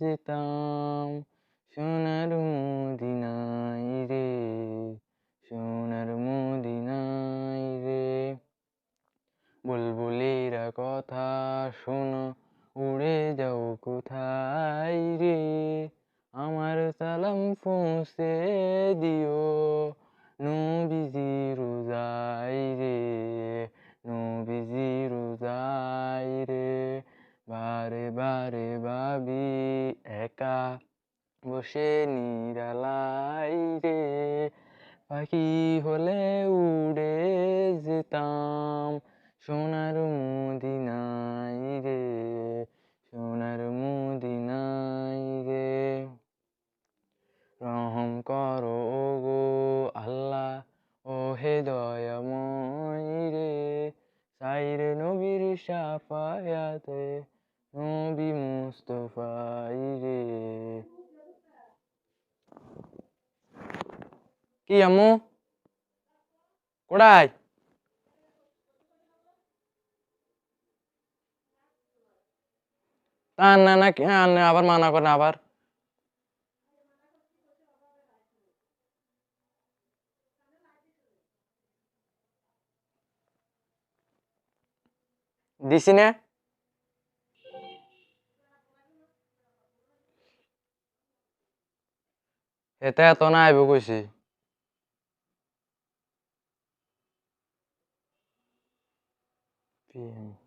যেতাম সোনার মদিনাই রে, সোনার মদিনাই রে। বুলবুলিরা কথা শোনো, উড়ে যাও কোথায় রে? আমার সালাম পৌঁছে দিও, নবীজি বসে নিরালাই রে। পাখি হলে উড়ে যেতাম। সোনার মদিনাই রে, সোনার মদিনাই রে। রহম করো গো আল্লাহ ও হে দয়াময় রে। সাইর নবীর সাফায়াতে নবী মুস্তফাই রে কি আম্মু? কোড়াই না না না আবার মানা করে আবার। দিছি না। এটা এত না আইব কইছি। eh,